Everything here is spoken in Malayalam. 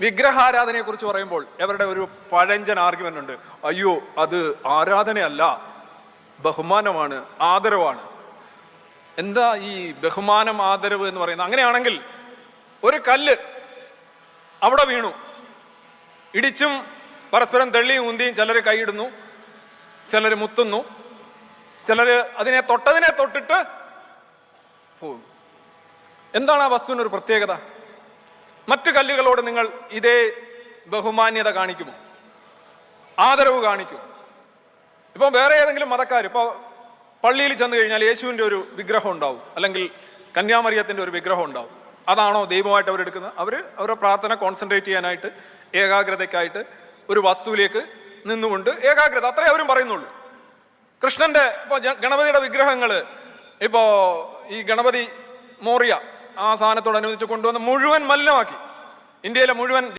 വിഗ്രഹാരാധനയെ കുറിച്ച് പറയുമ്പോൾ അവരുടെ ഒരു പഴഞ്ചൻ ആർഗ്യുമെന്റ് ഉണ്ട്. അയ്യോ അത് ആരാധനയല്ല ബഹുമാനമാണ് ആദരവാണ്. എന്താ ഈ ബഹുമാനം ആദരവ് എന്ന് പറയുന്നത്? അങ്ങനെയാണെങ്കിൽ ഒരു കല്ല് അവിടെ വീണു. ഇടിച്ചും പരസ്പരം തെള്ളിയും ഉന്തിയും ചിലർ കൈയിടുന്നു ചിലർ മുത്തുന്നു ചിലർ അതിനെ തൊട്ടതിനെ തൊട്ടിട്ട് പോകുന്നു എന്താണ് ആ വസ്തുവിനൊരു പ്രത്യേകത? മറ്റു കല്ലുകളോട് നിങ്ങൾ ഇതേ ബഹുമാന്യത കാണിക്കുമോ? ആദരവ് കാണിക്കും ഇപ്പം വേറെ ഏതെങ്കിലും മതക്കാർ ഇപ്പോൾ പള്ളിയിൽ ചെന്ന് കഴിഞ്ഞാൽ യേശുവിന്റെ ഒരു വിഗ്രഹം ഉണ്ടാവും അല്ലെങ്കിൽ കന്യാമറിയത്തിന്റെ ഒരു വിഗ്രഹം ഉണ്ടാവും. അതാണോ ദൈവമായിട്ട് അവരെടുക്കുന്നത് അവർ അവരുടെ പ്രാർത്ഥന കോൺസെൻട്രേറ്റ് ചെയ്യാനായിട്ട് ഏകാഗ്രതയ്ക്കായിട്ട് ഒരു വസ്തുവിലേക്ക് നിന്നുകൊണ്ട് ഏകാഗ്രത. അത്രേ അവരും പറയുന്നുള്ളൂ. കൃഷ്ണന്റെ ഇപ്പോൾ ഗണപതിയുടെ വിഗ്രഹങ്ങൾ ഇപ്പോൾ ഈ ഗണപതി മോറിയ ആ സാധനത്തോടനുബന്ധിച്ച് കൊണ്ടുവന്ന് മുഴുവൻ മലിനമാക്കി. ഇന്ത്യയിലെ മുഴുവൻ